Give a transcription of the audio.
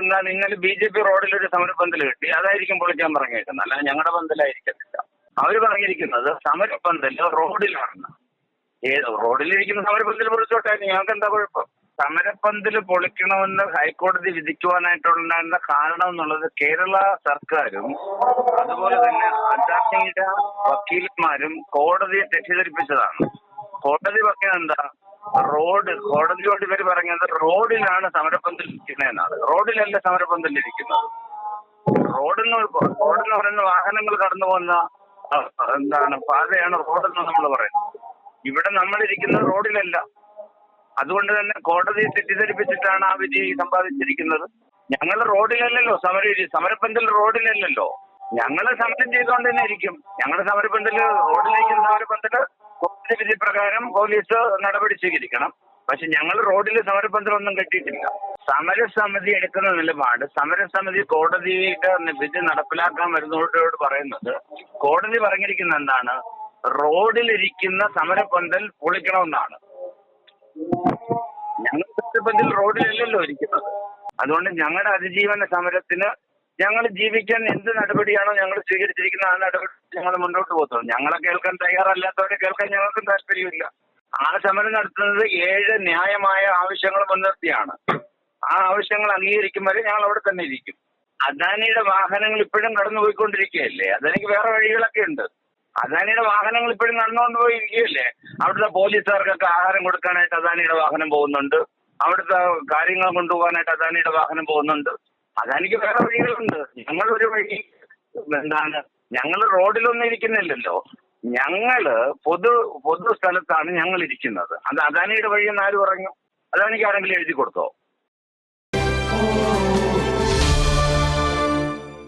എന്നാൽ നിങ്ങൾ B J P റോഡിൽ ഒരു സമരപന്തൽ കിട്ടി അതായിരിക്കും പൊളിക്കാൻ പറഞ്ഞേക്കുന്നത്. അല്ല ഞങ്ങളുടെ പന്തലായിരിക്കത്തില്ല. അവർ പറഞ്ഞിരിക്കുന്നത് സമരപ്പന്തൽ റോഡിലാണ്. ഏത് റോഡിലിരിക്കുന്ന സമരപന്തൽ പൊളിച്ചോട്ടെ ഞങ്ങൾക്ക് എന്താ കുഴപ്പം? സമരപ്പന്തൽ പൊളിക്കണമെന്ന് ഹൈക്കോടതി വിധിക്കുവാനായിട്ടുണ്ടായിരുന്ന കാരണം എന്നുള്ളത് കേരള സർക്കാരും അതുപോലെ തന്നെ അദാനിയുടെ വക്കീലന്മാരും കോടതിയെ തെറ്റിദ്ധരിപ്പിച്ചതാണ്. കോടതി പറഞ്ഞത് എന്താ റോഡ് കോടതിയോട് ഇവർ പറഞ്ഞത് റോഡിലാണ് സമരപന്തൽ ഇരിക്കുന്നതെന്നാണ്. റോഡിലല്ല സമരപന്തൽ ഇരിക്കുന്നത്? റോഡെന്ന് റോഡെന്ന് പറയുന്ന വാഹനങ്ങൾ കടന്നു പോകുന്ന എന്താണ് പാതയാണ് റോഡെന്ന് നമ്മൾ പറയുന്നത്. ഇവിടെ നമ്മളിരിക്കുന്നത് റോഡിലല്ല. അതുകൊണ്ട് തന്നെ കോടതിയെ തെറ്റിദ്ധരിപ്പിച്ചിട്ടാണ് ആ വിധി സമ്പാദിച്ചിരിക്കുന്നത്. ഞങ്ങൾ റോഡിലല്ലല്ലോ സമര സമരപ്പന്തൽ റോഡിലല്ലല്ലോ. ഞങ്ങൾ സമരം ചെയ്തുകൊണ്ട് തന്നെ ഇരിക്കും. ഞങ്ങളുടെ സമരപ്പന്തൽ റോഡിലേക്കുള്ള സമരപ്പന്തൽ കോടതി പ്രകാരം പോലീസ് നടപടി സ്വീകരിക്കണം. പക്ഷെ ഞങ്ങൾ റോഡിൽ സമരപന്തലൊന്നും കെട്ടിയിട്ടില്ല. സമരസമിതി എടുക്കുന്ന നിലപാട് സമരസമിതി കോടതിയുടെ വിധി നടപ്പിലാക്കാൻ വരുന്നവരോട് പറയുന്നത് കോടതി പറഞ്ഞിരിക്കുന്ന എന്താണ്? റോഡിലിരിക്കുന്ന സമരപന്തൽ പൊളിക്കണമെന്നാണ്. ഞങ്ങൾ സമരപന്തൽ റോഡിലല്ലല്ലോ ഇരിക്കുന്നത്. അതുകൊണ്ട് ഞങ്ങളുടെ അതിജീവന സമരത്തിന് ഞങ്ങൾ ജീവിക്കാൻ എന്ത് നടപടിയാണോ ഞങ്ങൾ സ്വീകരിച്ചിരിക്കുന്ന ആ നടപടി ഞങ്ങൾ മുന്നോട്ട് പോകുന്നത് ഞങ്ങളെ കേൾക്കാൻ തയ്യാറല്ലാത്തവരെ കേൾക്കാൻ ഞങ്ങൾക്കും താല്പര്യമില്ല. ആ സമരം നടത്തുന്നത് ഏഴ് ന്യായമായ ആവശ്യങ്ങൾ മുൻനിർത്തിയാണ്. ആ ആവശ്യങ്ങൾ അംഗീകരിക്കും വരെ ഞങ്ങൾ അവിടെ തന്നെ ഇരിക്കും. അദാനിയുടെ വാഹനങ്ങൾ ഇപ്പോഴും കടന്നു പോയിക്കൊണ്ടിരിക്കുകയല്ലേ വേറെ വഴികളൊക്കെ ഉണ്ട്. അദാനിയുടെ വാഹനങ്ങൾ ഇപ്പോഴും നടന്നുകൊണ്ട് പോയിരിക്കുകയല്ലേ അവിടുത്തെ പോലീസുകാർക്കൊക്കെ ആഹാരം കൊടുക്കാനായിട്ട് അദാനിയുടെ വാഹനം പോകുന്നുണ്ട്. അവിടുത്തെ കാര്യങ്ങൾ കൊണ്ടുപോകാനായിട്ട് അദാനിയുടെ വാഹനം പോകുന്നുണ്ട്. അദാനിക്ക് വേറെ വഴികളുണ്ട്. ഞങ്ങൾ ഒരു വഴി എന്താണ് ഞങ്ങൾ റോഡിലൊന്നും ഇരിക്കുന്നില്ലല്ലോ. ഞങ്ങൾ പൊതു പൊതു സ്ഥലത്താണ് ഞങ്ങൾ ഇരിക്കുന്നത്. അത് അദാനിയുടെ വഴിയെന്ന് ആര് പറഞ്ഞു? അദാനിക്ക് ആരെങ്കിലും എഴുതി കൊടുത്തോ?